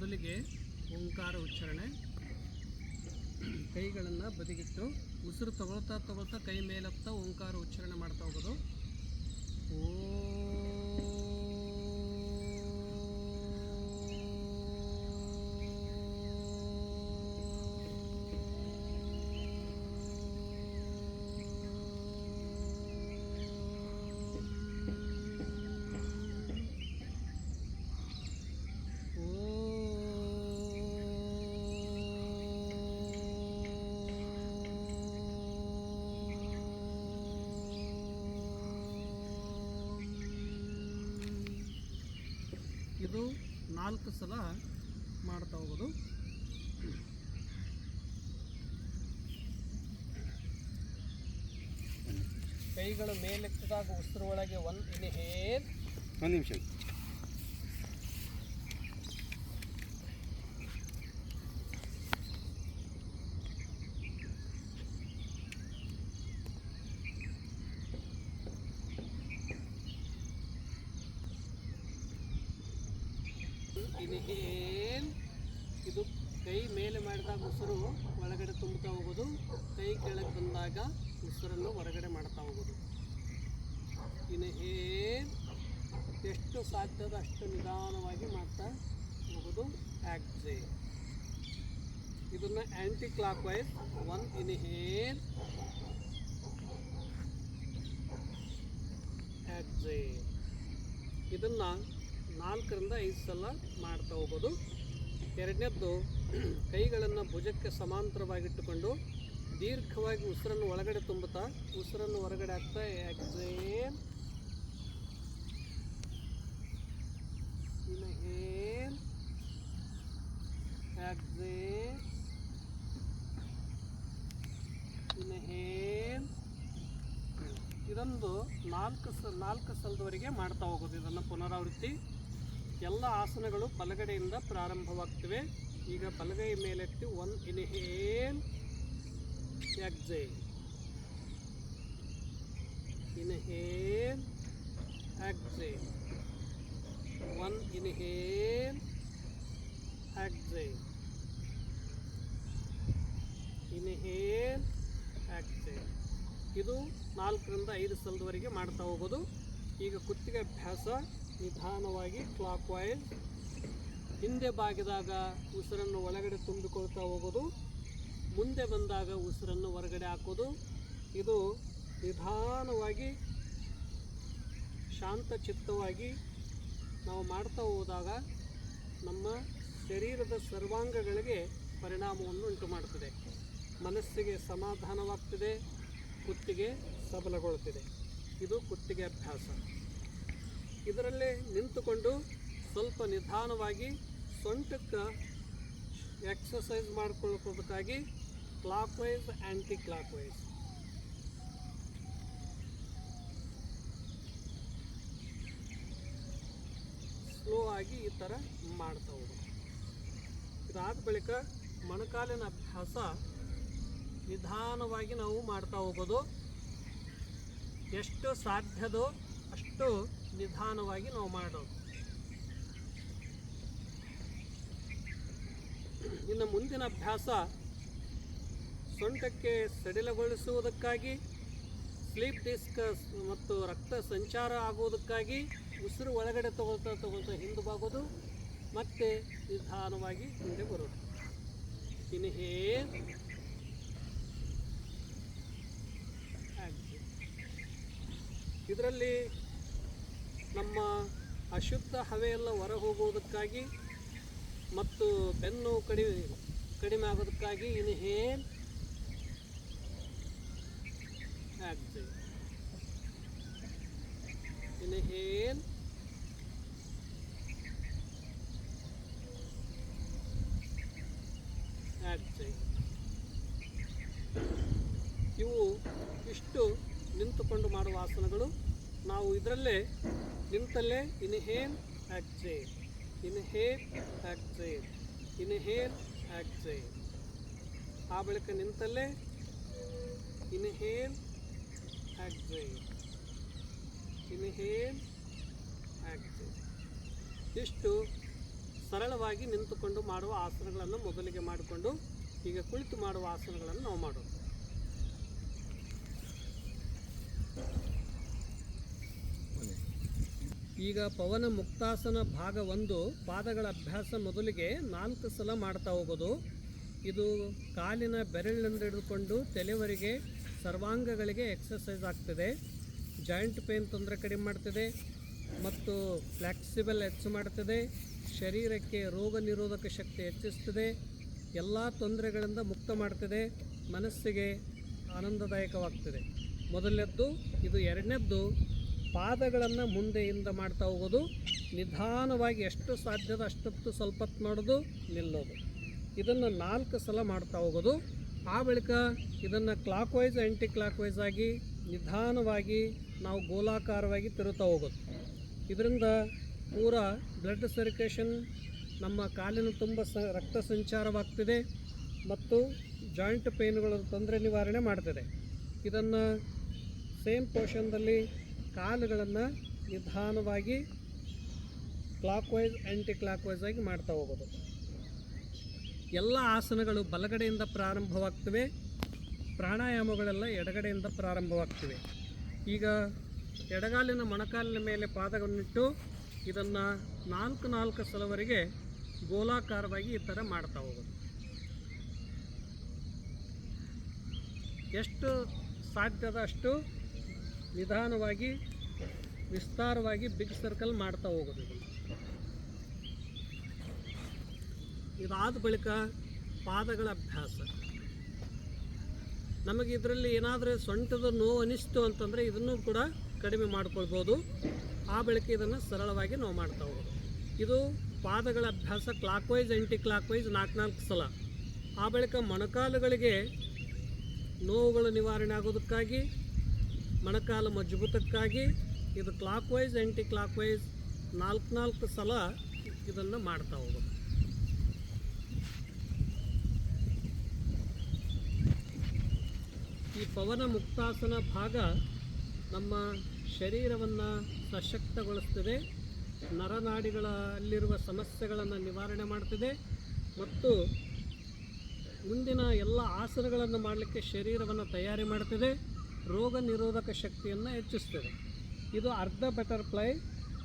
ಮೊದಲಿಗೆ ಓಂಕಾರ ಉಚ್ಚಾರಣೆ. ಕೈಗಳನ್ನು ಬದಿಗಿಟ್ಟು ಉಸಿರು ತಗೊಳ್ತಾ ತಗೊಳ್ತಾ ಕೈ ಮೇಲೆತ್ತಾ ಓಂಕಾರ ಉಚ್ಚಾರಣೆ ಮಾಡ್ತಾ ಹೋಗೋದು. ಇದು ನಾಲ್ಕು ಸಲ ಮಾಡ್ತಾ ಹೋಗೋದು. ಕೈಗಳು ಮೇಲೆತ್ತಿದಾಗ ಉಸಿರು ಒಳಗೆ ಒಂದು ಇನ್ಹೇಲ್ ಒಂದು ನಿಮಿಷ ಇನ್ಹೇಲ್ ಇದು ಕೈ ಮೇಲೆ ಮಾಡಿದಾಗ ಉಸಿರು ಒಳಗಡೆ ತುಂಬುತ್ತಾ ಹೋಗೋದು ಕೈ ಕೆಳಗೆ ಬಂದಾಗ ಉಸಿರನ್ನು ಹೊರಗಡೆ ಮಾಡ್ತಾ ಹೋಗೋದು ಇನ್ಹೇಲ್ ಎಷ್ಟು ಸಾಧ್ಯದ ಅಷ್ಟು ನಿಧಾನವಾಗಿ ಮಾಡ್ತಾ ಹೋಗೋದು ಆಕ್ಸೇಲ್ ಇದನ್ನು clockwise. One inhale, exhale. ಇದನ್ನು ನಾಲ್ಕರಿಂದ ಐದು ಸಲ ಮಾಡ್ತಾ ಹೋಗೋದು. ಎರಡನೇದ್ದು ಕೈಗಳನ್ನು ಭುಜಕ್ಕೆ ಸಮಾಂತರವಾಗಿಟ್ಟುಕೊಂಡು ದೀರ್ಘವಾಗಿ ಉಸಿರನ್ನು ಒಳಗಡೆ ತುಂಬುತ್ತಾ ಉಸಿರನ್ನು ಹೊರಗಡೆ ಹಾಕ್ತಾ ಎಕ್ಸೇಲ್ ಇನ್ಹೇಲ್ ಎಕ್ಸೇಲ್ ಇನ್ಹೇಲ್ ಇದೊಂದು ನಾಲ್ಕು ಸ ನಾಲ್ಕು ಸಲದವರೆಗೆ ಮಾಡ್ತಾ ಹೋಗೋದು ಇದನ್ನು ಪುನರಾವೃತ್ತಿ. ಎಲ್ಲ ಆಸನಗಳು ಬಲಗಡೆಯಿಂದ ಪ್ರಾರಂಭವಾಗ್ತವೆ. ಈಗ ಬಲಗೈ ಮೇಲೆತ್ತಿ one inhale exhale inhale exhale one inhale exhale inhale exhale ಇದು ನಾಲ್ಕರಿಂದ ಐದು ಸಲದವರೆಗೆ ಮಾಡ್ತಾ ಹೋಗೋದು. ಈಗ ಕುತ್ತಿಗೆ ಅಭ್ಯಾಸ, ನಿಧಾನವಾಗಿ ಕ್ಲಾಕ್ ವೈಸ್ ಹಿಂದೆ ಬಾಗಿದಾಗ ಉಸಿರನ್ನು ಒಳಗಡೆ ತುಂಬಿಕೊಳ್ತಾ ಹೋಗೋದು. ಮುಂದೆ ಬಂದಾಗ ಉಸಿರನ್ನು ಹೊರಗಡೆ ಹಾಕೋದು. ಇದು ನಿಧಾನವಾಗಿ, ಶಾಂತ ಚಿತ್ತವಾಗಿ ನಾವು ಮಾಡ್ತಾ ಹೋದಾಗ ನಮ್ಮ ಶರೀರದ ಸರ್ವಾಂಗಗಳಿಗೆ ಪರಿಣಾಮವನ್ನು ಉಂಟು ಮಾಡ್ತದೆ ಮನಸ್ಸಿಗೆ ಸಮಾಧಾನವಾಗ್ತಿದೆ, ಕುತ್ತಿಗೆ ಸಬಲಗೊಳ್ತಿದೆ ಇದು ಕುತ್ತಿಗೆ ಅಭ್ಯಾಸ. ಇದರಲ್ಲೇ ನಿಂತುಕೊಂಡು ಸ್ವಲ್ಪ ನಿಧಾನವಾಗಿ ಸೊಂಟಕ್ಕೆ ಎಕ್ಸಸೈಸ್ ಮಾಡ್ಕೊಳ್ಳೋದಕ್ಕಾಗಿ ಕ್ಲಾಕ್ ವೈಸ್ ಆ್ಯಂಟಿ ಕ್ಲಾಕ್ ವೈಸ್ ಸ್ಲೋ ಆಗಿ ಈ ಥರ ಮಾಡ್ತಾ ಹೋಗ್ಬೇಕು ಇದಾದ ಬಳಿಕ ಮೊಣಕಾಲಿನ ಅಭ್ಯಾಸ ನಿಧಾನವಾಗಿ ನಾವು ಮಾಡ್ತಾ ಹೋಗೋದು. ಎಷ್ಟು ಸಾಧ್ಯದೋ ಅಷ್ಟು ನಿಧಾನವಾಗಿ ನಾವು ಮಾಡೋದು. ಇನ್ನು ಮುಂದಿನ ಅಭ್ಯಾಸ ಸೊಂಟಕ್ಕೆ ಸಡಿಲಗೊಳಿಸುವುದಕ್ಕಾಗಿ, ಸ್ಲೀಪ್ ಡಿಸ್ಕ್ ಮತ್ತು ರಕ್ತ ಸಂಚಾರ ಆಗುವುದಕ್ಕಾಗಿ, ಉಸಿರು ಒಳಗಡೆ ತಗೊಳ್ತಾ ತಗೊಳ್ತಾ ಹಿಂದೆ ಬಾಗೋದು, ಮತ್ತೆ ನಿಧಾನವಾಗಿ ಹಿಂದೆ ಬರೋದು. ಇನ್ಹೇಲ್ ಇದರಲ್ಲಿ ನಮ್ಮ ಅಶುದ್ಧ ಹವೆಯೆಲ್ಲ ಹೊರ ಹೋಗುವುದಕ್ಕಾಗಿ ಮತ್ತು ಬೆನ್ನು ಕಡಿಮೆ ಕಡಿಮೆ ಆಗೋದಕ್ಕಾಗಿ ಇನ್ಹೇಲ್ ಆಗ್ತದೆ. ಇನ್ಹೇಲ್ ಆಗ್ತದೆ ಇವು ಇಷ್ಟು ನಿಂತುಕೊಂಡು ಮಾಡುವ ಆಸನಗಳು. ನಾವು ಇದರಲ್ಲೇ ನಿಂತಲ್ಲೇ inhale exhale inhale exhale inhale exhale ಆ ಬಳಿಕ ನಿಂತಲ್ಲೇ ಇನ್ಹೇಲ್ ಆಕ್ಸೇಲ್ ಇನ್ಹೇಲ್ ಆಕ್ಸೇಲ್ ಇಷ್ಟು ಸರಳವಾಗಿ ನಿಂತುಕೊಂಡು ಮಾಡುವ ಆಸನಗಳನ್ನು ಮೊದಲಿಗೆ ಮಾಡಿಕೊಂಡು ಈಗ ಕುಳಿತು ಮಾಡುವ ಆಸನಗಳನ್ನು ನಾವು ಮಾಡೋಣ. ಈಗ ಪವನ ಮುಕ್ತಾಸನ ಭಾಗ ಒಂದು ಪಾದಗಳ ಅಭ್ಯಾಸ ಮೊದಲಿಗೆ ನಾಲ್ಕು ಸಲ ಮಾಡ್ತಾ ಹೋಗೋದು. ಇದು ಕಾಲಿನ ಬೆರಳಿನಿಂದ ಹಿಡಿದುಕೊಂಡು ತಲೆವರೆಗೆ ಸರ್ವಾಂಗಗಳಿಗೆ ಎಕ್ಸಸೈಸ್ ಆಗ್ತದೆ. ಜಾಯಿಂಟ್ ಪೇನ್ ತೊಂದರೆ ಕಡಿಮೆ ಮಾಡ್ತದೆ ಮತ್ತು ಫ್ಲೆಕ್ಸಿಬಲ್ ಹೆಚ್ಚು ಮಾಡ್ತದೆ. ಶರೀರಕ್ಕೆ ರೋಗ ನಿರೋಧಕ ಶಕ್ತಿ ಹೆಚ್ಚಿಸ್ತದೆ. ಎಲ್ಲ ತೊಂದರೆಗಳಿಂದ ಮುಕ್ತ ಮಾಡ್ತದೆ. ಮನಸ್ಸಿಗೆ ಆನಂದದಾಯಕವಾಗ್ತದೆ. ಮೊದಲನೇದ್ದು, ಇದು ಎರಡನೇದ್ದು ಪಾದಗಳನ್ನು ಮುಂದೆಯಿಂದ ಮಾಡ್ತಾ ಹೋಗೋದು, ನಿಧಾನವಾಗಿ ಎಷ್ಟು ಸಾಧ್ಯದ ಅಷ್ಟೊತ್ತು ಸ್ವಲ್ಪ ಹೊತ್ತು ಮಾಡೋದು ನಿಲ್ಲೋದು. ಇದನ್ನು ನಾಲ್ಕು ಸಲ ಮಾಡ್ತಾ ಹೋಗೋದು. ಆ ಬಳಿಕ ಇದನ್ನು ಕ್ಲಾಕ್ ವೈಸ್ ಆ್ಯಂಟಿ ಕ್ಲಾಕ್ ವೈಸ್ ಆಗಿ ನಿಧಾನವಾಗಿ ನಾವು ಗೋಲಾಕಾರವಾಗಿ ತಿರುತ್ತಾ ಹೋಗೋದು. ಇದರಿಂದ ಪೂರ ಬ್ಲಡ್ ಸರ್ಕ್ಯುಲೇಷನ್ ನಮ್ಮ ಕಾಲಿನ ತುಂಬ ಸ, ರಕ್ತ ಸಂಚಾರವಾಗ್ತಿದೆ ಮತ್ತು ಜಾಯಿಂಟ್ ಪೇನ್ಗಳ ತೊಂದರೆ ನಿವಾರಣೆ ಮಾಡ್ತದೆ. ಇದನ್ನು ಸೇಮ್ ಪೋರ್ಷನ್ದಲ್ಲಿ ಕಾಲುಗಳನ್ನು ನಿಧಾನವಾಗಿ ಕ್ಲಾಕ್ ವೈಸ್ ಆ್ಯಂಟಿ ಕ್ಲಾಕ್ ವೈಸ್ ಆಗಿ ಮಾಡ್ತಾ ಹೋಗೋದು. ಎಲ್ಲ ಆಸನಗಳು ಬಲಗಡೆಯಿಂದ ಪ್ರಾರಂಭವಾಗ್ತವೆ, ಪ್ರಾಣಾಯಾಮಗಳೆಲ್ಲ ಎಡಗಡೆಯಿಂದ ಪ್ರಾರಂಭವಾಗ್ತವೆ. ಈಗ ಎಡಗಾಲಿನ ಮೊಣಕಾಲಿನ ಮೇಲೆ ಪಾದವನ್ನಿಟ್ಟು ಇದನ್ನು ನಾಲ್ಕು ನಾಲ್ಕು ಸಲವರೆಗೆ ಗೋಲಾಕಾರವಾಗಿ ಈ ಥರ ಮಾಡ್ತಾ ಹೋಗೋದು. ಎಷ್ಟು ಸಾಧ್ಯದ ಅಷ್ಟು ನಿಧಾನವಾಗಿ ವಿಸ್ತಾರವಾಗಿ ಬಿಗ್ ಸರ್ಕಲ್ ಮಾಡ್ತಾ ಹೋಗೋದು ಇದಾದ ಬಳಿಕ ಪಾದಗಳ ಅಭ್ಯಾಸ. ನಮಗೆ ಇದರಲ್ಲಿ ಏನಾದರೂ ಸೊಂಟದ ನೋವು ಅನಿಸ್ತು ಅಂತಂದರೆ ಇದನ್ನು ಕೂಡ ಕಡಿಮೆ ಮಾಡ್ಕೊಳ್ಬೋದು. ಆ ಬಳಿಕ ಇದನ್ನು ಸರಳವಾಗಿ ನಾವು ಮಾಡ್ತಾ ಹೋಗೋದು. ಇದು ಪಾದಗಳ ಅಭ್ಯಾಸ clockwise anticlockwise ನಾಲ್ಕು ನಾಲ್ಕು ಸಲ. ಆ ಬಳಿಕ ಮೊಣಕಾಲುಗಳಿಗೆ ನೋವುಗಳು ನಿವಾರಣೆ ಆಗೋದಕ್ಕಾಗಿ, ಮೊಣಕಾಲು ಮಜಬೂತಕ್ಕಾಗಿ ಇದು ಕ್ಲಾಕ್ ವೈಸ್ ಆ್ಯಂಟಿ ಕ್ಲಾಕ್ ವೈಸ್ ನಾಲ್ಕು ನಾಲ್ಕು ಸಲ ಇದನ್ನು ಮಾಡ್ತಾ ಹೋಗೋದು. ಈ ಪವನ ಮುಕ್ತಾಸನ ಭಾಗ ನಮ್ಮ ಶರೀರವನ್ನು ಸಶಕ್ತಗೊಳಿಸ್ತದೆ, ನರನಾಡಿಗಳಲ್ಲಿರುವ ಸಮಸ್ಯೆಗಳನ್ನು ನಿವಾರಣೆ ಮಾಡ್ತದೆ ಮತ್ತು ಮುಂದಿನ ಎಲ್ಲ ಆಸನಗಳನ್ನು ಮಾಡಲಿಕ್ಕೆ ಶರೀರವನ್ನು ತಯಾರಿ ಮಾಡ್ತದೆ, ರೋಗ ನಿರೋಧಕ ಶಕ್ತಿಯನ್ನು ಹೆಚ್ಚಿಸ್ತದೆ. ಇದು ಅರ್ಧ ಬಟರ್ಫ್ಲೈ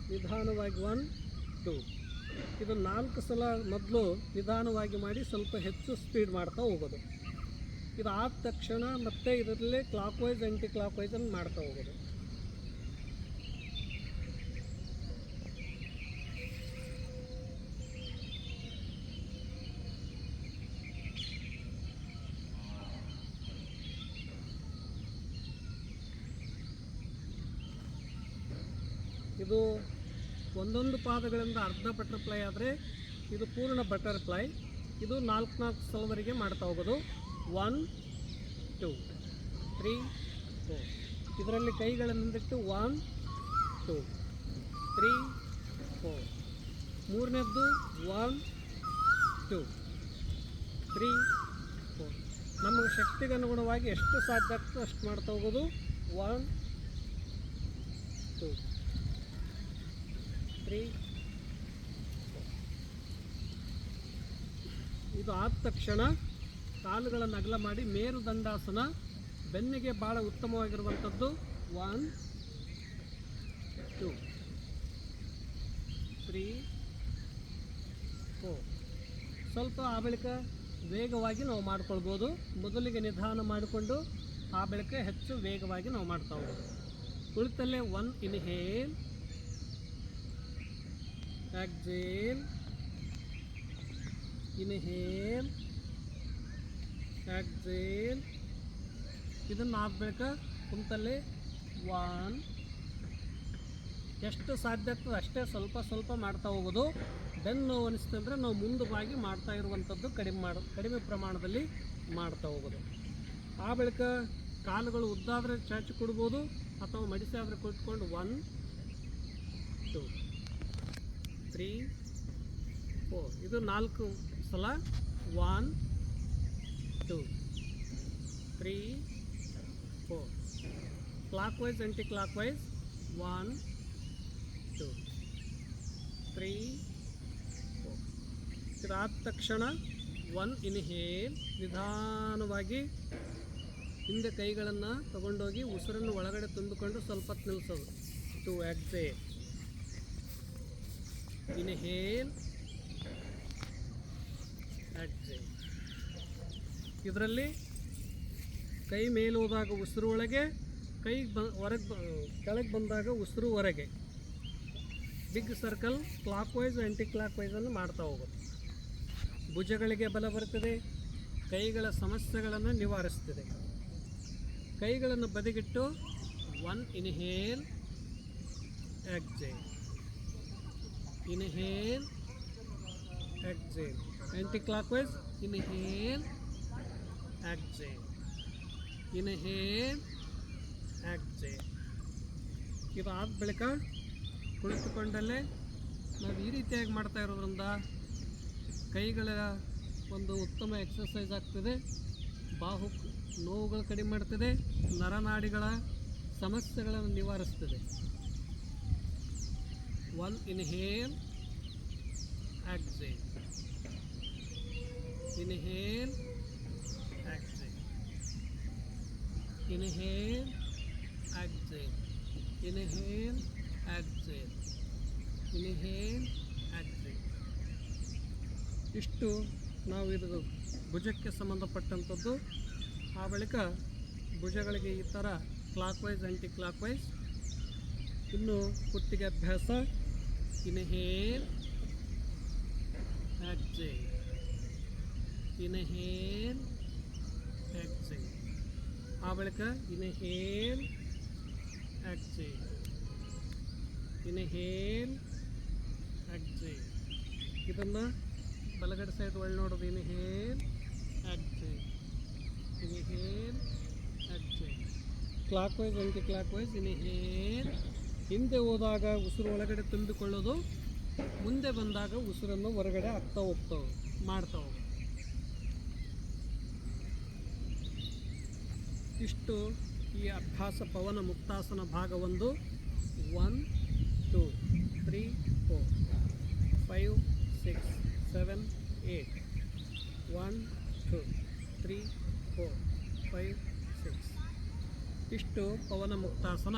ನಿಧಾನವಾಗಿ ಒನ್ ಟು ಇದು ನಾಲ್ಕು ಸಲ ಮೊದಲು ನಿಧಾನವಾಗಿ ಮಾಡಿ ಸ್ವಲ್ಪ ಹೆಚ್ಚು ಸ್ಪೀಡ್ ಮಾಡ್ತಾ ಹೋಗೋದು. ಇದು ಆದ ತಕ್ಷಣ ಮತ್ತೆ ಇದರಲ್ಲಿ ಕ್ಲಾಕ್ ವೈಸ್ ಆ್ಯಂಟಿ ಕ್ಲಾಕ್ ವೈಸನ್ನು ಮಾಡ್ತಾ ಹೋಗೋದು. ಇದು ಒಂದೊಂದು ಪಾದಗಳಿಂದ ಅರ್ಧ ಬಟರ್ಫ್ಲೈ ಆದರೆ ಇದು ಪೂರ್ಣ ಬಟರ್ಫ್ಲೈ ಇದು ನಾಲ್ಕು ನಾಲ್ಕು ಸಲವರೆಗೆ ಮಾಡ್ತಾ ಹೋಗೋದು. ಒನ್ ಟು ತ್ರೀ ಫೋರ್ ಇದರಲ್ಲಿ ಕೈಗಳನ್ನಿಟ್ಟು ಒನ್ ಟೂ ತ್ರೀ ಫೋರ್ ಮೂರನೇದ್ದು ಒನ್ ಟೂ ತ್ರೀ ಫೋರ್ ನಮ್ಮ ಶಕ್ತಿಗೆ ಅನುಗುಣವಾಗಿ ಎಷ್ಟು ಸಾಧ್ಯ ಆಗ್ತೋ ಅಷ್ಟು ಮಾಡ್ತಾ ಹೋಗೋದು. ಒನ್ ಟು ತ್ರೀ ಇದು ಆದ ತಕ್ಷಣ ಕಾಲುಗಳನ್ನು ಅಗಲ ಮಾಡಿ ಮೇರುದಂಡಾಸನ ಬೆನ್ನಿಗೆ ಭಾಳ ಉತ್ತಮವಾಗಿರುವಂಥದ್ದು. ಒನ್ ಟೂ ತ್ರೀ ಫೋರ್ ಸ್ವಲ್ಪ ಆ ಬಳಿಕ ವೇಗವಾಗಿ ನಾವು ಮಾಡ್ಕೊಳ್ಬೋದು. ಮೊದಲಿಗೆ ನಿಧಾನ ಮಾಡಿಕೊಂಡು ಆ ಬಳಿಕ ಹೆಚ್ಚು ವೇಗವಾಗಿ ನಾವು ಮಾಡ್ತಾ ಹೋಗ್ಬೋದು ಕುಳಿತಲ್ಲೇ one inhale exhale inhale. Exhale ಇದನ್ನು ಆಗ್ಬೇಕು ಕುಂತಲ್ಲಿ. ಒನ್ ಎಷ್ಟು ಸಾಧ್ಯ ಆಗ್ತದೆ? ಅಷ್ಟೇ ಸ್ವಲ್ಪ ಸ್ವಲ್ಪ ಮಾಡ್ತಾ ಹೋಗೋದು. ಬೆನ್ನು ನೋವು ಅನಿಸ್ತಂದ್ರೆ ನಾವು ಮುಂದವಾಗಿ ಮಾಡ್ತಾ ಇರುವಂಥದ್ದು ಕಡಿಮೆ ಮಾಡ, ಕಡಿಮೆ ಪ್ರಮಾಣದಲ್ಲಿ ಮಾಡ್ತಾ ಹೋಗೋದು. ಆ ಬಳಿಕ ಕಾಲುಗಳು ಉದ್ದಾದರೆ ಚಾಚಿ ಕೊಡ್ಬೋದು ಅಥವಾ ಮಡಿಸಿ ಆದರೆ ಕೊಟ್ಕೊಂಡು ಒನ್ ಟು ತ್ರೀ ಫೋರ್ ಇದು ನಾಲ್ಕು ಸಲ. One two three four clockwise anticlockwise one two three four ಇದಾದ ತಕ್ಷಣ ಒನ್ ಇನ್ಹೇಲ್ ನಿಧಾನವಾಗಿ ಹಿಂದೆ ಕೈಗಳನ್ನು ತಗೊಂಡೋಗಿ ಉಸಿರನ್ನು ಒಳಗಡೆ ತುಂಬಿಕೊಂಡು ಸ್ವಲ್ಪ ಹೊತ್ತು ನಿಲ್ಲಿಸೋದು ಟು ಎಕ್ಸೇಲ್ ಇನ್ಹೇಲ್ ಇದರಲ್ಲಿ ಕೈ ಮೇಲೆ ಹೋದಾಗ ಉಸಿರು ಒಳಗೆ, ಕೈ ಬ, ಹೊರಗೆ ಬ, ಕೆಳಗೆ ಬಂದಾಗ ಉಸಿರು ಹೊರಗೆ. ಬಿಗ್ ಸರ್ಕಲ್ ಕ್ಲಾಕ್ ವೈಸ್ ಆ್ಯಂಟಿ ಕ್ಲಾಕ್ ವೈಸನ್ನು ಮಾಡ್ತಾ ಹೋಗುತ್ತೆ. ಭುಜಗಳಿಗೆ ಬಲ ಬರ್ತದೆ, ಕೈಗಳ ಸಮಸ್ಯೆಗಳನ್ನು ನಿವಾರಿಸ್ತದೆ. ಕೈಗಳನ್ನು ಬದಿಗಿಟ್ಟು one inhale exhale inhale exhale. Anti-clockwise. Wise exhale. Inhale, exhale. ಇದಾದ ಬಳಿಕ ಕುಳಿತುಕೊಂಡಲ್ಲೇ ನಾವು ಈ ರೀತಿಯಾಗಿ ಮಾಡ್ತಾ ಇರೋದ್ರಿಂದ ಕೈಗಳ ಒಂದು ಉತ್ತಮ ಎಕ್ಸಸೈಸ್ ಆಗ್ತದೆ ಬಾಹು ನೋವುಗಳು ಕಡಿಮೆ ಮಾಡ್ತದೆ ನರನಾಡಿಗಳ ಸಮಸ್ಯೆಗಳನ್ನು ನಿವಾರಿಸ್ತದೆ one inhale exhale. Inhale exhale. Inhale exhale. Inhale exhale. Inhale exhale. ಇಷ್ಟು ನಾವು ಇದು ಭುಜಕ್ಕೆ ಸಂಬಂಧಪಟ್ಟಂಥದ್ದು. ಆ ಬಳಿಕ ಭುಜಗಳಿಗೆ ಈ ಥರ ಕ್ಲಾಕ್ ವೈಸ್ ಆ್ಯಂಟಿ ಕ್ಲಾಕ್ ವೈಸ್ ಇನ್ನು ಕುತ್ತಿಗೆ ಅಭ್ಯಾಸ. ಇನ್ಹೇಲ್ ಎಕ್ಸೇಲ್ ಇನ್ಹೇಲ್ ಎಕ್ಸೇಲ್ ಆ ಬಳಿಕ ಇನ್ಹೇಲ್ ಎಕ್ಸೇಲ್ ಇನ್ಹೇಲ್ ಎಕ್ಸೇಲ್ ಇದನ್ನು ಬಲಗಡೆ ಸೈಡ್ ಒಳ್ಳೆ ನೋಡೋದು inhale exhale inhale exhale clockwise anticlockwise inhale ಹಿಂದೆ ಹೋದಾಗ ಉಸಿರು ಒಳಗಡೆ ತುಂಬಿಕೊಳ್ಳೋದು, ಮುಂದೆ ಬಂದಾಗ ಉಸಿರನ್ನು ಹೊರಗಡೆ ಹಾಕ್ತಾ ಹೋಗ್ತಾವೆ, ಮಾಡ್ತಾವೆ. ಇಷ್ಟು ಈ ಅಭ್ಯಾಸ ಪವನ ಮುಕ್ತಾಸನ ಭಾಗ ಒಂದು one two three four five six seven eight one two three four five six ಇಷ್ಟು ಪವನ ಮುಕ್ತಾಸನ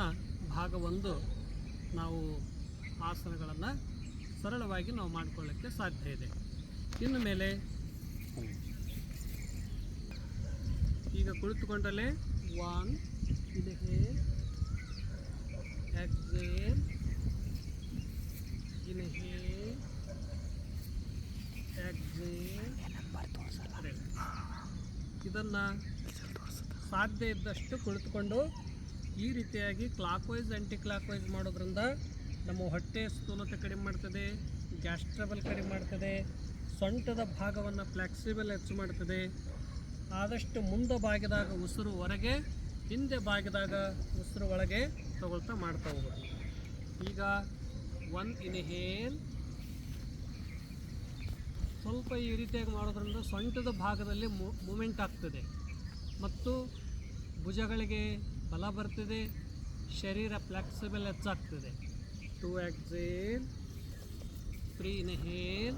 ಭಾಗ ಒಂದು ನಾವು ಆಸನಗಳನ್ನು ಸರಳವಾಗಿ ನಾವು ಮಾಡಿಕೊಳ್ಳೋಕ್ಕೆ ಸಾಧ್ಯ ಇದೆ. ಇನ್ನು ಮೇಲೆ ಈಗ ಕುಳಿತುಕೊಂಡಲ್ಲೇ one inhale exhale inhale exhale ಇದನ್ನು ಸಾಧ್ಯ ಇದ್ದಷ್ಟು ಕುಳಿತುಕೊಂಡು ಈ ರೀತಿಯಾಗಿ ಕ್ಲಾಕ್ ವೈಸ್ ಆ್ಯಂಟಿ ಕ್ಲಾಕ್ ವೈಸ್ ಮಾಡೋದ್ರಿಂದ ನಮ್ಮ ಹೊಟ್ಟೆ ಸ್ಥೂಲತೆ ಕಡಿಮೆ ಮಾಡ್ತದೆ ಗ್ಯಾಸ್ಟ್ರಬಲ್ ಕಡಿಮೆ ಮಾಡ್ತದೆ, ಸೊಂಟದ ಭಾಗವನ್ನು ಫ್ಲೆಕ್ಸಿಬಲ್ ಹೆಚ್ಚು ಮಾಡ್ತದೆ. ಆದಷ್ಟು ಮುಂದೆ ಬಾಗಿದಾಗ ಉಸಿರು ಹೊರಗೆ, ಹಿಂದೆ ಬಾಗಿದಾಗ ಉಸಿರು ಒಳಗೆ ತಗೊಳ್ತಾ ಮಾಡ್ತಾ ಹೋಗೋದು. ಈಗ ಒನ್ ಇನ್ಹೇಲ್ ಸ್ವಲ್ಪ ಈ ರೀತಿಯಾಗಿ ಮಾಡೋದ್ರಿಂದ ಸೊಂಟದ ಭಾಗದಲ್ಲಿ ಮೂಮೆಂಟ್ ಆಗ್ತದೆ. ಮತ್ತು ಭುಜಗಳಿಗೆ ಬಲ ಬರ್ತದೆ, ಶರೀರ ಫ್ಲೆಕ್ಸಿಬಲ್ ಹೆಚ್ಚಾಗ್ತದೆ. ಟು ಎಕ್ಸೇಲ್ ತ್ರೀ ಇನ್ಹೇಲ್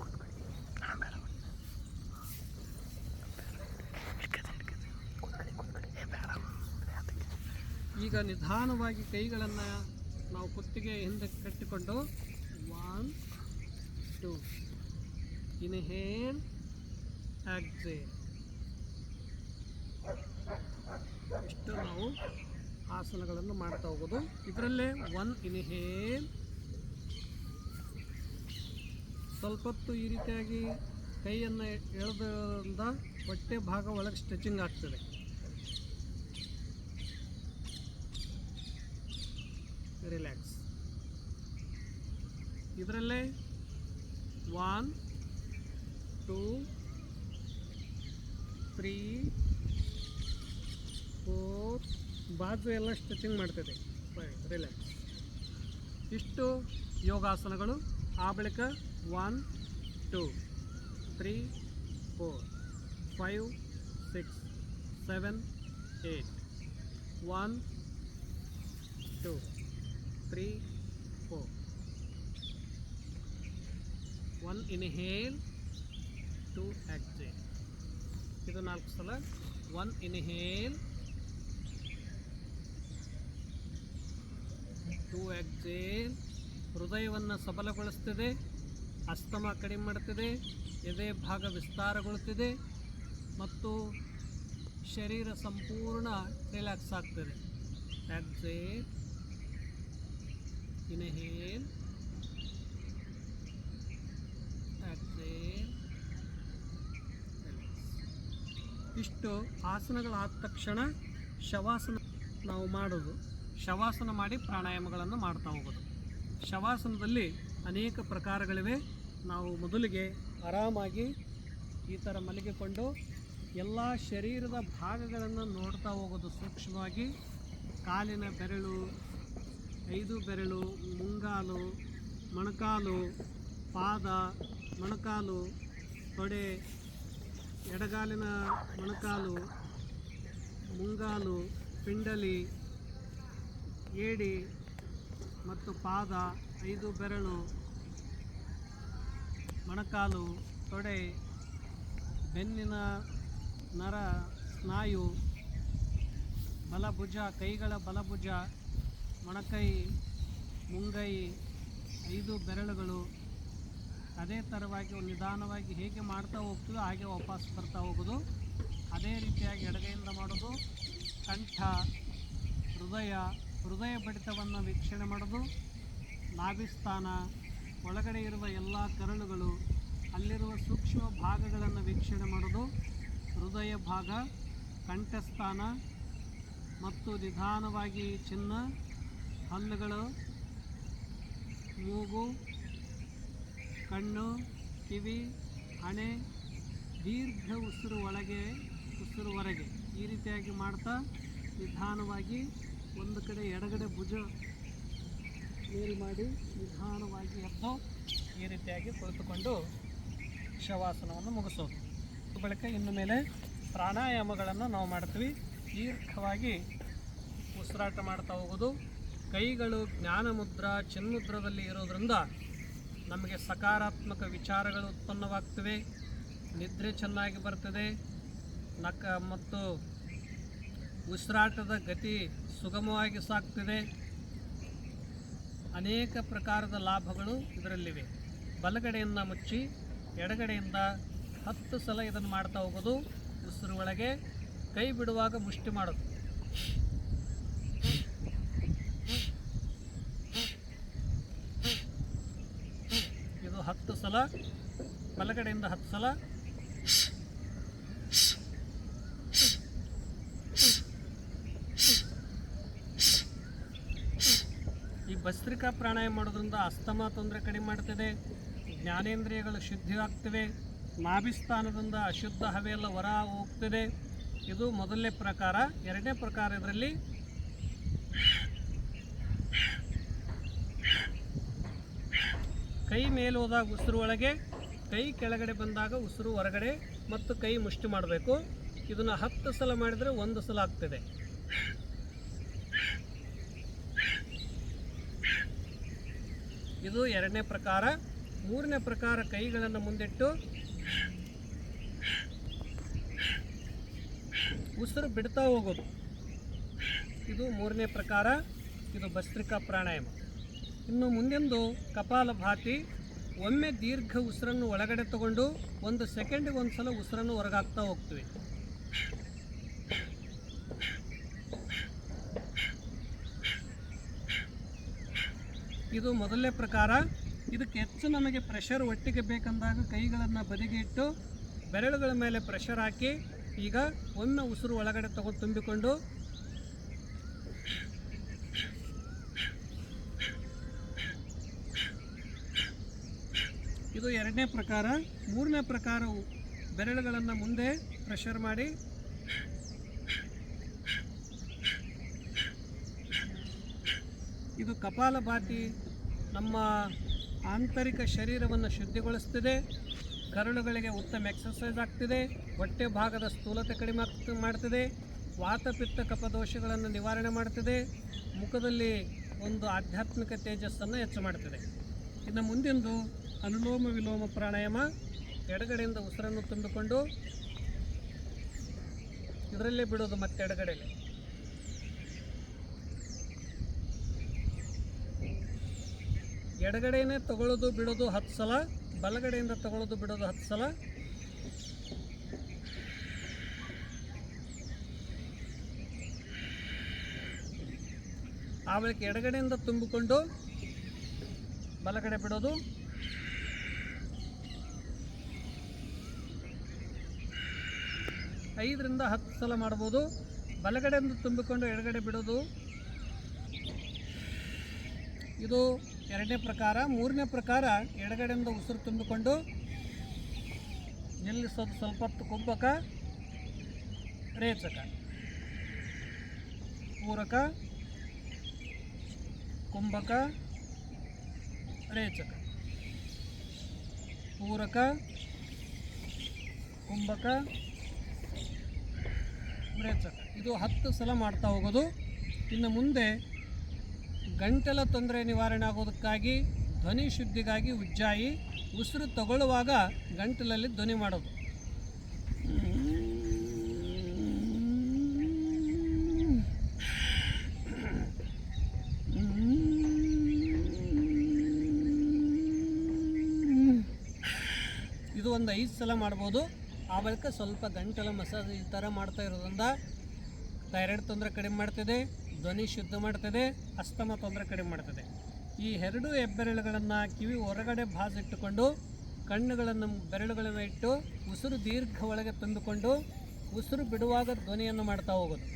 ಈಗ ನಿಧಾನವಾಗಿ ಕೈಗಳನ್ನು ನಾವು ಕುತ್ತಿಗೆ ಹಿಂದೆ ಕಟ್ಟಿಕೊಂಡು ಒನ್ ಟು ಇನ್ಹೇಲ್ ಎಕ್ಸೇಲ್ ಇಷ್ಟು ನಾವು ಆಸನಗಳನ್ನು ಮಾಡ್ತಾ ಹೋಗೋದು. ಇದರಲ್ಲೇ ಒನ್ ಇನ್ಹೇಲ್. ಸ್ವಲ್ಪ ಹೊತ್ತು ಈ ರೀತಿಯಾಗಿ ಕೈಯನ್ನು ಎಳೆದ್ರಿಂದ ಹೊಟ್ಟೆ ಭಾಗ ಒಳಗೆ ಸ್ಟ್ರೆಚಿಂಗ್ ಆಗ್ತದೆ. ರಿಲ್ಯಾಕ್ಸ್. ಇದರಲ್ಲೇ ಒನ್, ಟೂ, ತ್ರೀ, ಫೋರ್ ಬಾಜು ಎಲ್ಲ ಸ್ಟ್ರೆಚಿಂಗ್ ಮಾಡ್ತದೆ. ರಿಲ್ಯಾಕ್ಸ್ ಇಷ್ಟು ಯೋಗಾಸನಗಳು. ಆ ಬಳಿಕ one two three four five six seven eight one two three four one inhale exhale ಇದು ನಾಲ್ಕು ಸಲ. ಒನ್ ಇನ್ಹೇಲ್ ಟೂ ಎಕ್ಸೇಲ್ ಹೃದಯವನ್ನು ಸಬಲಗೊಳಿಸ್ತಿದೆ, ಅಸ್ತಮ ಕಡಿಮೆ ಮಾಡ್ತಿದೆ, ಎದೆ ಭಾಗ ವಿಸ್ತಾರಗೊಳ್ಳುತ್ತಿದೆ ಮತ್ತು ಶರೀರ ಸಂಪೂರ್ಣ ರಿಲ್ಯಾಕ್ಸ್ ಆಗ್ತದೆ. ಎಕ್ಸೇಲ್ ಇನ್ಹೇಲ್ ಇಷ್ಟು ಆಸನಗಳಾದ ತಕ್ಷಣ ಶವಾಸನ ನಾವು ಮಾಡೋದು. ಶವಾಸನ ಮಾಡಿ ಪ್ರಾಣಾಯಾಮಗಳನ್ನು ಮಾಡ್ತಾ ಹೋಗೋದು. ಶವಾಸನದಲ್ಲಿ ಅನೇಕ ಪ್ರಕಾರಗಳಿವೆ. ನಾವು ಮೊದಲಿಗೆ ಆರಾಮಾಗಿ ಈ ಥರ ಮಲಗಿಕೊಂಡು ಎಲ್ಲ ಶರೀರದ ಭಾಗಗಳನ್ನು ನೋಡ್ತಾ ಹೋಗೋದು ಸೂಕ್ಷ್ಮವಾಗಿ. ಕಾಲಿನ ಬೆರಳು, ಐದು ಬೆರಳು, ಮುಂಗಾಲು, ಮೊಣಕಾಲು, ಪಾದ, ಮೊಣಕಾಲು, ತೊಡೆ, ಎಡಗಾಲಿನ ಮೊಣಕಾಲು, ಮುಂಗಾಲು, ಪಿಂಡಲಿ ಏಡಿ ಮತ್ತು ಪಾದ, ಐದು ಬೆರಳು, ಮೊಣಕಾಲು, ತೊಡೆ, ಬೆನ್ನಿನ ನರ, ಸ್ನಾಯು, ಬಲಭುಜ, ಕೈಗಳ ಬಲಭುಜ, ಮೊಣಕೈ, ಮುಂಗೈ, ಐದು ಬೆರಳುಗಳು. ಅದೇ ಥರವಾಗಿ ನಿಧಾನವಾಗಿ ಹೇಗೆ ಮಾಡ್ತಾ ಹೋಗ್ತೀವೋ ಹಾಗೆ ವಾಪಸ್ ಬರ್ತಾ ಹೋಗೋದು. ಅದೇ ರೀತಿಯಾಗಿ ಎಡಗೈಯಿಂದ ಮಾಡೋದು. ಕಂಠ, ಹೃದಯ ಹೃದಯ ಬಡಿತವನ್ನು ವೀಕ್ಷಣೆ ಮಾಡೋದು, ನಾಭಿಸ್ಥಾನ, ಒಳಗಡೆ ಇರುವ ಎಲ್ಲ ಕರಳುಗಳು, ಅಲ್ಲಿರುವ ಸೂಕ್ಷ್ಮ ಭಾಗಗಳನ್ನು ವೀಕ್ಷಣೆ ಮಾಡೋದು, ಹೃದಯ ಭಾಗ, ಕಂಠಸ್ಥಾನ ಮತ್ತು ನಿಧಾನವಾಗಿ ಚಿನ್ನ, ಹಲ್ಲುಗಳು, ಮೂಗು, ಕಣ್ಣು, ಕಿವಿ, ಹಣೆ, ದೀರ್ಘ ಉಸಿರು ಒಳಗೆ ಉಸಿರುವರೆಗೆ ಈ ರೀತಿಯಾಗಿ ಮಾಡ್ತಾ ನಿಧಾನವಾಗಿ ಒಂದು ಕಡೆ, ಎಡಗಡೆ ಭುಜ ಮೇಲ್ ಮಾಡಿ ನಿಧಾನವಾಗಿ ಎದ್ದು ಈ ರೀತಿಯಾಗಿ ಕುಳಿತುಕೊಂಡು ಶವಾಸನವನ್ನು ಮುಗಿಸೋದು. ಬಳಿಕ ಇನ್ನು ಮೇಲೆ ಪ್ರಾಣಾಯಾಮಗಳನ್ನು ನಾವು ಮಾಡ್ತೀವಿ. ದೀರ್ಘವಾಗಿ ಉಸಿರಾಟ ಮಾಡ್ತಾ ಹೋಗೋದು. ಕೈಗಳು ಜ್ಞಾನ ಮುದ್ರ ಚಿನ್ಮುದ್ರದಲ್ಲಿ ಇರೋದರಿಂದ ನಮಗೆ ಸಕಾರಾತ್ಮಕ ವಿಚಾರಗಳು ಉತ್ಪನ್ನವಾಗ್ತವೆ. ನಿದ್ರೆ ಚೆನ್ನಾಗಿ ಬರ್ತದೆ. ನಕ ಮತ್ತು ಉಸಿರಾಟದ ಗತಿ ಸುಗಮವಾಗಿ ಸಾಗ್ತಿದೆ ಅನೇಕ ಪ್ರಕಾರದ ಲಾಭಗಳು ಇದರಲ್ಲಿವೆ. ಬಲಗಡೆಯಿಂದ ಮುಚ್ಚಿ ಎಡಗಡೆಯಿಂದ ಹತ್ತು ಸಲ ಇದನ್ನು ಮಾಡ್ತಾ ಹೋಗೋದು ಉಸಿರು ಒಳಗೆ, ಕೈ ಬಿಡುವಾಗ ಮುಷ್ಟಿ ಮಾಡೋದು. ಇದು ಹತ್ತು ಸಲ, ಬಲಗಡೆಯಿಂದ ಹತ್ತು ಸಲ ಈ ಭಸ್ತ್ರಿಕಾ ಪ್ರಾಣಾಯಾಮ ಮಾಡೋದ್ರಿಂದ ಅಸ್ತಮ ತೊಂದರೆ ಕಡಿಮೆ ಮಾಡ್ತದೆ, ಜ್ಞಾನೇಂದ್ರಿಯಗಳು ಶುದ್ಧಿಯಾಗ್ತವೆ ನಾಭಿಸ್ಥಾನದಿಂದ ಅಶುದ್ಧ ಹವೆಯೆಲ್ಲ ಹೊರ ಹೋಗ್ತದೆ ಇದು ಮೊದಲನೇ ಪ್ರಕಾರ. ಎರಡನೇ ಪ್ರಕಾರ ಇದರಲ್ಲಿ ಕೈ ಮೇಲೆ ಹೋದಾಗ ಉಸಿರು ಒಳಗೆ, ಕೈ ಕೆಳಗಡೆ ಬಂದಾಗ ಉಸಿರು ಹೊರಗಡೆ ಮತ್ತು ಕೈ ಮುಷ್ಟಿ ಮಾಡಬೇಕು. ಇದನ್ನು ಹತ್ತು ಸಲ ಮಾಡಿದರೆ ಒಂದು ಸಲ ಆಗ್ತದೆ. ಇದು ಎರಡನೇ ಪ್ರಕಾರ, ಮೂರನೇ ಪ್ರಕಾರ ಕೈಗಳನ್ನು ಮುಂದಿಟ್ಟು ಉಸಿರು ಬಿಡ್ತಾ ಹೋಗೋದು. ಇದು ಮೂರನೇ ಪ್ರಕಾರ, ಇದು ಭಸ್ತ್ರಿಕಾ ಪ್ರಾಣಾಯಾಮ. ಇನ್ನು ಮುಂದೆಂದು ಕಪಾಲ ಭಾತಿ, ಒಮ್ಮೆ ದೀರ್ಘ ಉಸಿರನ್ನು ಒಳಗಡೆ ತಗೊಂಡು ಒಂದು ಸೆಕೆಂಡಿಗೆ ಒಂದು ಸಲ ಉಸಿರನ್ನು ಹೊರಗಾಕ್ತಾ ಹೋಗ್ತೀವಿ. ಇದು ಮೊದಲನೇ ಪ್ರಕಾರ. ಇದಕ್ಕೆ ಹೆಚ್ಚು ನಮಗೆ ಪ್ರೆಷರ್ ಒಟ್ಟಿಗೆ ಬೇಕಂದಾಗ ಕೈಗಳನ್ನು ಬದಿಗೆ ಇಟ್ಟು ಬೆರಳುಗಳ ಮೇಲೆ ಪ್ರೆಷರ್ ಹಾಕಿ ಈಗ ಒಂದು ಉಸಿರು ಒಳಗಡೆ ತಗೊಂಡು ತುಂಬಿಕೊಂಡು ಇದು ಎರಡನೇ ಪ್ರಕಾರ. ಮೂರನೇ ಪ್ರಕಾರವು ಬೆರಳುಗಳನ್ನು ಮುಂದೆ ಪ್ರೆಷರ್ ಮಾಡಿ ಇದು ಕಪಾಲಭಾತಿ ನಮ್ಮ ಆಂತರಿಕ ಶರೀರವನ್ನು ಶುದ್ಧಿಗೊಳಿಸ್ತಿದೆ. ಕರುಳುಗಳಿಗೆ ಉತ್ತಮ ಎಕ್ಸಸೈಸ್ ಆಗ್ತಿದೆ. ಹೊಟ್ಟೆ ಭಾಗದ ಸ್ಥೂಲತೆ ಕಡಿಮೆ ಮಾಡ್ತಿದೆ. ವಾತಪಿತ್ತ ಕಪದೋಷಗಳನ್ನು ನಿವಾರಣೆ ಮಾಡ್ತಿದೆ. ಮುಖದಲ್ಲಿ ಒಂದು ಆಧ್ಯಾತ್ಮಿಕ ತೇಜಸ್ಸನ್ನು ಹೆಚ್ಚು ಮಾಡ್ತಿದೆ. ಇನ್ನು ಮುಂದಿಂದು ಅನುಲೋಮ ವಿಲೋಮ ಪ್ರಾಣಾಯಾಮ. ಎಡಗಡೆಯಿಂದ ಉಸಿರನ್ನು ತುಂಬಿಕೊಂಡು, ಇದರಲ್ಲೇ ಬಿಡೋದು ಮತ್ತೆ ಎಡಗಡೆಯಲ್ಲಿ ಎಡಗಡೆನೇ ತಗೊಳ್ಳೋದು, ಬಿಡೋದು ಹತ್ತು ಸಲ, ಬಲಗಡೆಯಿಂದ ತಗೊಳ್ಳೋದು, ಬಿಡೋದು ಹತ್ತು ಸಲ. ಆ ಬಳಿಕ ಎಡಗಡೆಯಿಂದ ತುಂಬಿಕೊಂಡು ಬಲಗಡೆ ಬಿಡೋದು. ಐದರಿಂದ ಹತ್ತು ಸಲ ಮಾಡ್ಬೋದು. ಬಲಗಡೆಯಿಂದ ತುಂಬಿಕೊಂಡು ಎಡಗಡೆ ಬಿಡೋದು. ಇದು ಎರಡನೇ ಪ್ರಕಾರ, ಮೂರನೇ ಪ್ರಕಾರ ಎಡಗಡೆಯಿಂದ ಉಸಿರು ತುಂಬಿಕೊಂಡು ನಿಲ್ಲಿಸೋದು ಸ್ವಲ್ಪ ಹೊತ್ತು ಕುಂಭಕ ರೇಚಕ. ಪೂರಕ, ಕುಂಭಕ, ರೇಚಕ. ಪೂರಕ, ಕುಂಭಕ, ರೇಚಕ. ಇದು ಹತ್ತು ಸಲ ಮಾಡ್ತಾ ಹೋಗೋದು. ಇನ್ನು ಮುಂದೆ ಗಂಟಲ ತೊಂದರೆ ನಿವಾರಣೆ ಆಗೋದಕ್ಕಾಗಿ ಧ್ವನಿ ಶುದ್ಧಿಗಾಗಿ ಉಜ್ಜಾಯಿ, ಉಸಿರು ತಗೊಳ್ಳುವಾಗ ಗಂಟಲಲ್ಲಿ ಧ್ವನಿ ಮಾಡೋದು. ಇದು ಒಂದು ಐದು ಸಲ ಮಾಡ್ಬೋದು. ಆ ಬಳಿಕ ಸ್ವಲ್ಪ ಗಂಟಲ ಮಸಾಜ್ ಈ ಥರ ಮಾಡ್ತಾ ಇರೋದ್ರಿಂದ ಥೈರಾಯ್ಡ್ ತೊಂದರೆ ಕಡಿಮೆ ಮಾಡ್ತದೆ. ಧ್ವನಿ ಶುದ್ಧ ಮಾಡ್ತದೆ, ಅಸ್ತಮ ತೊಂದರೆ ಕಡಿಮೆ ಮಾಡ್ತದೆ. ಈ ಎರಡು ಹೆಬ್ಬೆರಳುಗಳನ್ನು ಕಿವಿ ಹೊರಗಡೆ ಭಾಸ ಇಟ್ಟುಕೊಂಡು ಕಣ್ಣುಗಳನ್ನು ಬೆರಳುಗಳನ್ನು ಇಟ್ಟು, ಉಸಿರು ದೀರ್ಘ ಒಳಗೆ ತಂದುಕೊಂಡು, ಉಸಿರು ಬಿಡುವಾಗ ಧ್ವನಿಯನ್ನು ಮಾಡ್ತಾ ಹೋಗೋದು.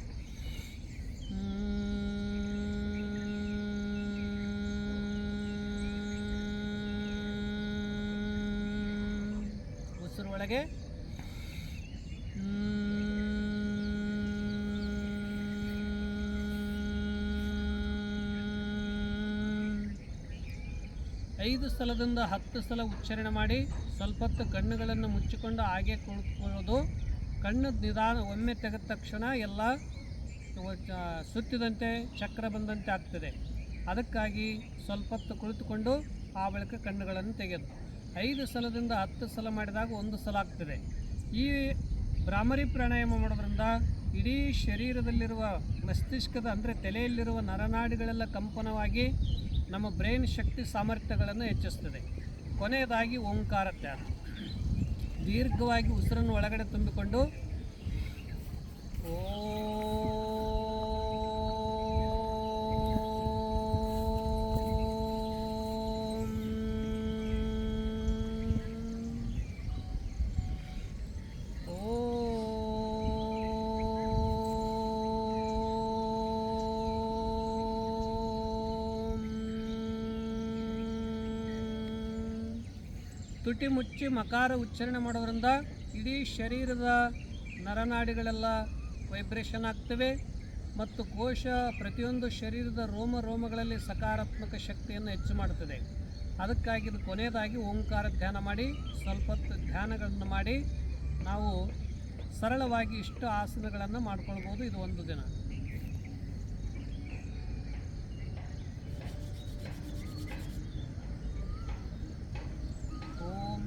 ಉಸಿರು ಒಳಗೆ ಸಲದಿಂದ ಹತ್ತು ಸಲ ಉಚ್ಚಾರಣೆ ಮಾಡಿ ಸ್ವಲ್ಪ ಹೊತ್ತು ಕಣ್ಣುಗಳನ್ನು ಮುಚ್ಚಿಕೊಂಡು ಹಾಗೆ ಕುಳಿತುಕೊಳ್ಳೋದು. ಕಣ್ಣು ನಿಧಾನ ಒಮ್ಮೆ ತೆಗೆದ ತಕ್ಷಣ ಎಲ್ಲ ಸುತ್ತಿದಂತೆ ಚಕ್ರ ಬಂದಂತೆ ಆಗ್ತದೆ. ಅದಕ್ಕಾಗಿ ಸ್ವಲ್ಪ ಹೊತ್ತು ಕುಳಿತುಕೊಂಡು ಆ ಬಳಿಕ ಕಣ್ಣುಗಳನ್ನು ತೆಗೆದು ಐದು ಸಲದಿಂದ ಹತ್ತು ಸಲ ಮಾಡಿದಾಗ ಒಂದು ಸಲ ಆಗ್ತದೆ. ಈ ಭ್ರಾಮರಿ ಪ್ರಾಣಾಯಾಮ ಮಾಡೋದ್ರಿಂದ ಇಡೀ ಶರೀರದಲ್ಲಿರುವ ಮಸ್ತಿಷ್ಕದ, ಅಂದರೆ ತಲೆಯಲ್ಲಿರುವ ನರನಾಡಿಗಳೆಲ್ಲ ಕಂಪನವಾಗಿ ನಮ್ಮ ಬ್ರೈನ್ ಶಕ್ತಿ ಸಾಮರ್ಥ್ಯಗಳನ್ನು ಹೆಚ್ಚಿಸ್ತದೆ. ಕೊನೆಯದಾಗಿ ಓಂಕಾರ ಧ್ಯಾನ ದೀರ್ಘವಾಗಿ ಉಸಿರನ್ನು ಒಳಗಡೆ ತುಂಬಿಕೊಂಡು ಓಂ ತುಟಿ ಮುಚ್ಚಿ ಮಕಾರ ಉಚ್ಚಾರಣೆ ಮಾಡೋದ್ರಿಂದ ಇಡೀ ಶರೀರದ ನರನಾಡಿಗಳೆಲ್ಲ ವೈಬ್ರೇಷನ್ ಆಗ್ತವೆ ಮತ್ತು ಕೋಶ ಪ್ರತಿಯೊಂದು ಶರೀರದ ರೋಮ ರೋಮಗಳಲ್ಲಿ ಸಕಾರಾತ್ಮಕ ಶಕ್ತಿಯನ್ನು ಹೆಚ್ಚು ಮಾಡುತ್ತದೆ. ಅದಕ್ಕಾಗಿ ಇದು ಕೊನೆಯದಾಗಿ ಓಂಕಾರ ಧ್ಯಾನ ಮಾಡಿ, ಸ್ವಲ್ಪ ಧ್ಯಾನಗಳನ್ನು ಮಾಡಿ, ನಾವು ಸರಳವಾಗಿ ಇಷ್ಟು ಆಸನಗಳನ್ನು ಮಾಡ್ಕೊಳ್ಬೋದು. ಇದು ಒಂದು ದಿನ ಓಂ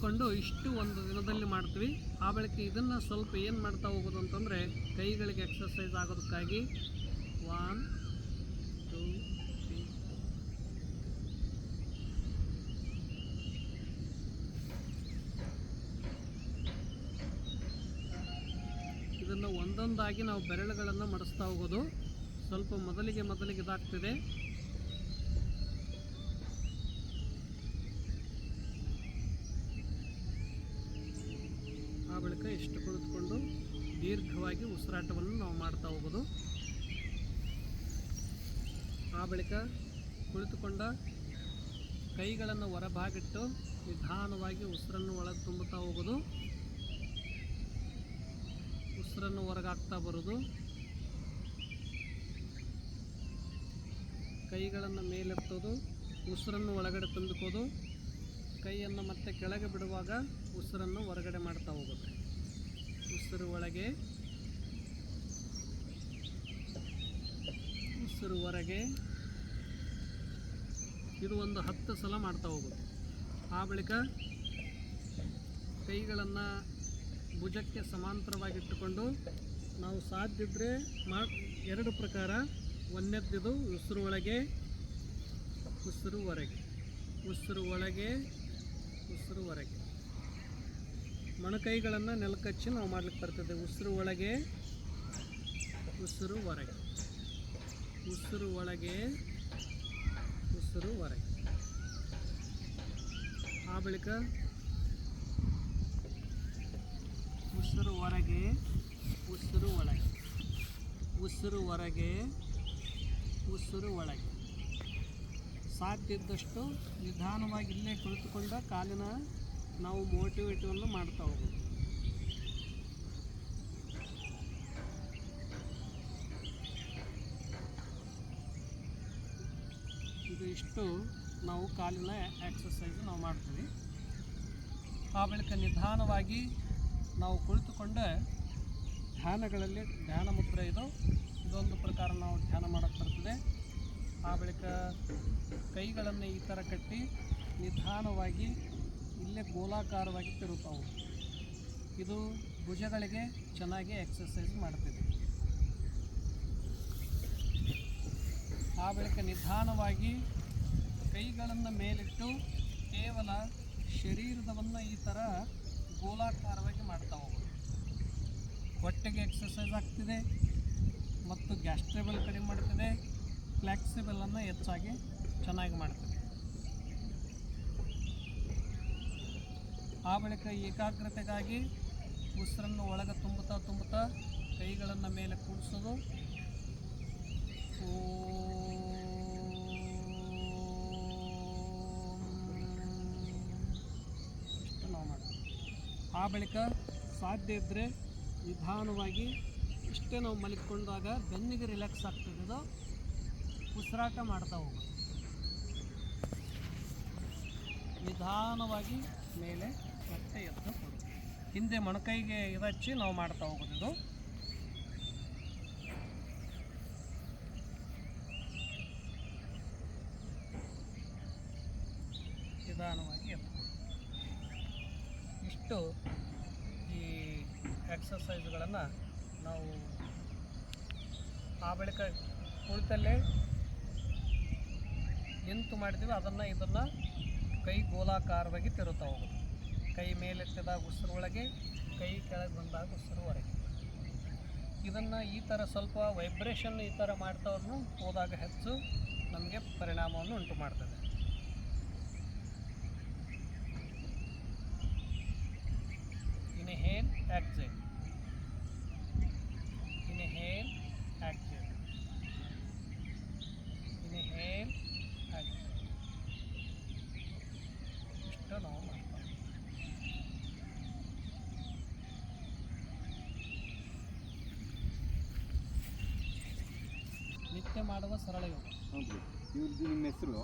ಕೊಂಡು ಇಷ್ಟು ಒಂದು ದಿನದಲ್ಲಿ ಮಾಡ್ತೀವಿ. ಆ ಬಳಿಕ ಇದನ್ನು ಸ್ವಲ್ಪ ಏನು ಮಾಡ್ತಾ ಹೋಗೋದು ಅಂತಂದರೆ ಕೈಗಳಿಗೆ ಎಕ್ಸಸೈಸ್ ಆಗೋದಕ್ಕಾಗಿ ಒನ್ ಟೂ ತ್ರೀ ಇದನ್ನು ಒಂದೊಂದಾಗಿ ನಾವು ಬೆರಳುಗಳನ್ನು ಮಡಿಸ್ತಾ ಹೋಗೋದು. ಸ್ವಲ್ಪ ಮೊದಲಿಗೆ ಮೊದಲಿಗೆ ಇದಾಗ್ತಿದೆ. ಆ ಬಳಿಕ ಇಷ್ಟು ಕುಳಿತುಕೊಂಡು ದೀರ್ಘವಾಗಿ ಉಸಿರಾಟವನ್ನು ನಾವು ಮಾಡ್ತಾ ಹೋಗೋದು. ಆ ಬಳಿಕ ಕುಳಿತುಕೊಂಡ ಕೈಗಳನ್ನು ಹೊರಭಾಗಿಟ್ಟು ನಿಧಾನವಾಗಿ ಉಸಿರನ್ನು ಒಳಗೆ ತುಂಬುತ್ತಾ ಹೋಗೋದು. ಉಸಿರನ್ನು ಹೊರಗಾಗ್ತಾ ಬರೋದು. ಕೈಗಳನ್ನು ಮೇಲೆತ್ತೋದು, ಉಸಿರನ್ನು ಒಳಗಡೆ ತಂದುಕೋದು, ಕೈಯನ್ನು ಮತ್ತೆ ಕೆಳಗೆ ಬಿಡುವಾಗ ಉಸಿರನ್ನು ಹೊರಗಡೆ ಮಾಡ್ತಾ ಹೋಗೋದು ಉಸಿರು ಒಳಗೆ, ಉಸಿರು ಹೊರಗೆ ಇದು ಒಂದು ಹತ್ತು ಸಲ ಮಾಡ್ತಾ ಹೋಗೋದು ಆ ಬಳಿಕ ಕೈಗಳನ್ನು ಭುಜಕ್ಕೆ ಸಮಾಂತರವಾಗಿಟ್ಟುಕೊಂಡು ನಾವು ಸಾಧ್ಯ ಇದ್ದರೆ ಮಾ ಎರಡು ಪ್ರಕಾರ ಒಂದನೇದ್ದಿದು ಉಸಿರು ಒಳಗೆ, ಉಸಿರು ಹೊರಗೆ. ಉಸಿರು ಒಳಗೆ, ಉಸಿರು ಹೊರಗೆ. ಮೊಣಕೈಗಳನ್ನು ನೆಲಕಚ್ಚಿ ನಾವು ಮಾಡ್ಲಿಕ್ಕೆ ಬರ್ತದೆ. ಉಸಿರು ಒಳಗೆ, ಉಸಿರು ಹೊರಗೆ. ಉಸಿರು ಒಳಗೆ, ಉಸಿರು ಹೊರಗೆ. ಆ ಬಳಿಕ ಉಸಿರು ಹೊರಗೆ, ಉಸಿರು ಒಳಗೆ. ಉಸಿರು ಹೊರಗೆ ಉಸಿರು ಒಳಗೆ. ಸಾಧ್ಯ ಇದ್ದಷ್ಟು ನಿಧಾನವಾಗಿ ಇಲ್ಲೇ ಕುಳಿತುಕೊಂಡ ಕಾಲಿನ ನಾವು ಮೋಟಿವೇಟನ್ನು ಮಾಡ್ತಾ ಹೋಗೋದು. ಇದು ಇಷ್ಟು ನಾವು ಕಾಲಿನ ಎಕ್ಸಸೈಸ್ ನಾವು ಮಾಡ್ತೀವಿ. ಆ ಬಳಿಕ ನಿಧಾನವಾಗಿ ನಾವು ಕುಳಿತುಕೊಂಡ ಧ್ಯಾನಗಳಲ್ಲಿ ಧ್ಯಾನ ಮುದ್ರೆ ಇದು. ಇದೊಂದು ಪ್ರಕಾರ ನಾವು ಧ್ಯಾನ ಮಾಡೋಕ್ಕೆ ಬರ್ತದೆ. ಆ ಬಳಿಕ ಕೈಗಳನ್ನು ಈ ಥರ ಕಟ್ಟಿ ನಿಧಾನವಾಗಿ ಇಲ್ಲೇ ಗೋಲಾಕಾರವಾಗಿ ತಿರುತಾವು ಇದು ಭುಜಗಳಿಗೆ ಚೆನ್ನಾಗಿ ಎಕ್ಸಸೈಸ್ ಮಾಡ್ತಿದೆ. ಆ ಬಳಿಕ ನಿಧಾನವಾಗಿ ಕೈಗಳನ್ನು ಮೇಲಿಟ್ಟು ಕೇವಲ ಶರೀರದವನ್ನು ಈ ಥರ ಗೋಲಾಕಾರವಾಗಿ ಮಾಡ್ತಾ ಹೋಗೋದು ಹೊಟ್ಟೆಗೆ ಎಕ್ಸಸೈಸ್ ಆಗ್ತಿದೆ. ಮತ್ತು ಗ್ಯಾಸ್ಟ್ರೇಬಲ್ ಕಡಿಮೆ ಮಾಡ್ತದೆ ಫ್ಲೆಕ್ಸಿಬಲನ್ನು ಹೆಚ್ಚಾಗಿ ಚೆನ್ನಾಗಿ ಮಾಡ್ತದೆ. ಆ ಬಳಿಕ ಏಕಾಗ್ರತೆಗಾಗಿ ಉಸಿರನ್ನು ಒಳಗೆ ತುಂಬುತ್ತಾ ತುಂಬುತ್ತಾ ಕೈಗಳನ್ನು ಮೇಲೆ ಕೂಡಿಸೋದು ಆ ಬಳಿಕ ಸಾಧ್ಯ ಇದ್ದರೆ ನಿಧಾನವಾಗಿ ಇಷ್ಟೇ ನಾವು ಮಲಿಕೊಂಡಾಗ ಬೆನ್ನಿಗೆ ರಿಲ್ಯಾಕ್ಸ್ ಆಗ್ತದೆ. ಇದು ಉಸಿರಾಟ ಮಾಡ್ತಾ ಹೋಗೋದು ನಿಧಾನವಾಗಿ ಮೇಲೆ ಮತ್ತೆ ಕೊಡೋದು ಹಿಂದೆ ಮೊಣಕೈಗೆ ಇದಚ್ಚಿ ನಾವು ಮಾಡ್ತಾ ಹೋಗೋದು ಇದು. ನಿಧಾನವಾಗಿ ಎದ್ದು ಇಷ್ಟು ಈ ಎಕ್ಸಸೈಸ್ಗಳನ್ನು ನಾವು ಆ ಬಳಿಕ ಕುಳಿತಲ್ಲೇ ನಿಂತು ಮಾಡಿದ್ದೀವಿ ಅದನ್ನು ಇದನ್ನು ಕೈ ಗೋಲಾಕಾರವಾಗಿ ತಿರುತ್ತಾ ಹೋಗೋದು. ಕೈ ಮೇಲೆತ್ತಿದಾಗ ಉಸಿರು ಒಳಗೆ, ಕೈ ಕೆಳಗೆ ಬಂದಾಗ ಉಸಿರು ಹೊರಗೆ. ಇದನ್ನು ಈ ಥರ ಸ್ವಲ್ಪ ವೈಬ್ರೇಷನ್ ಈ ಥರ ಮಾಡ್ತಾವ್ರನ್ನು ಹೋದಾಗ ಹೆಚ್ಚು ನಮಗೆ ಪರಿಣಾಮವನ್ನು ಉಂಟು ಮಾಡ್ತದೆ Inhale, exhale. Inhale, exhale. Inhale, exhale. ಇಷ್ಟು ನಾವು ಮಾಡ್ತಾ ನಿತ್ಯ ಮಾಡುವ ಸರಳ ಯೋಗ ಹೌದು ಇವ್ರದ್ದು ನಿಮ್ಮ ಹೆಸರು?